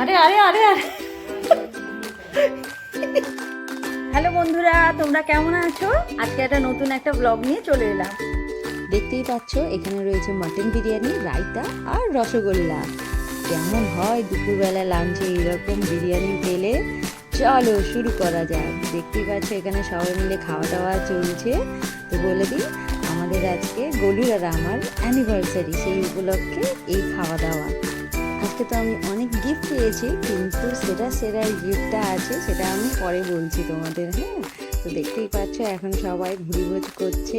আরে আরে আরে আরে। হ্যালো বন্ধুরা, তোমরা কেমন আছো? আজকে একটা নতুন একটা ব্লগ নিয়ে চলে এলাম। দেখতেই পাচ্ছ, এখানে রয়েছে মাটন বিরিয়ানি, রায়তা আর রসগোল্লা। কেমন হয় দুপুরবেলা লাঞ্চে এরকম বিরিয়ানি পেলে চলো শুরু করা যাক। দেখতেই পাচ্ছ, এখানে সবাই মিলে খাওয়া দাওয়া চলছে। তো বলে দিই, আমাদের আজকে গলুর আর আমার অ্যানিভার্সারি সেই উপলক্ষে এই খাওয়া দাওয়া আজকে তো আমি অনেক গিফট পেয়েছি কিন্তু সেটা সেরা গিফটটা আছে সেটা আমি পরে বলছি তোমাদের হ্যাঁ? তো দেখতেই পাচ্ছ এখন সবাই ভুড়িভোজ করছে।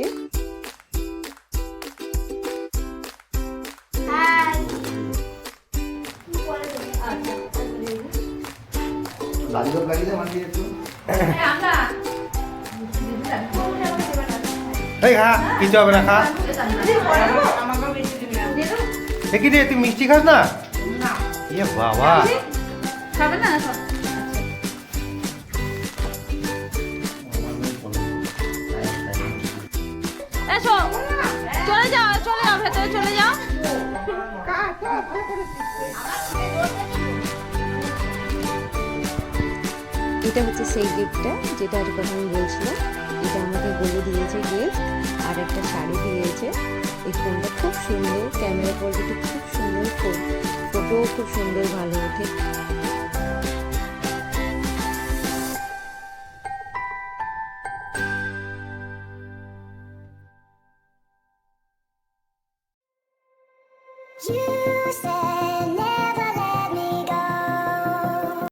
কিছু হবে না খা। দেখি রে তুই মিষ্টি খাস না? এ বাবা। খাবে না? এসো চলে যাও চলে যাও ভেতরে চলে যাও। এটা হচ্ছে সেই গিফটটা যেটার কথা আমি বলছিলাম। এটা আমাকে বলে দিয়েছে গিফট আর একটা শাড়ি দিয়েছে। এই ফোনটা খুব সুন্দর ক্যামেরা কোয়ালিটি খুব সুন্দর ফটোও খুব সুন্দর, ভালো ওঠে। You said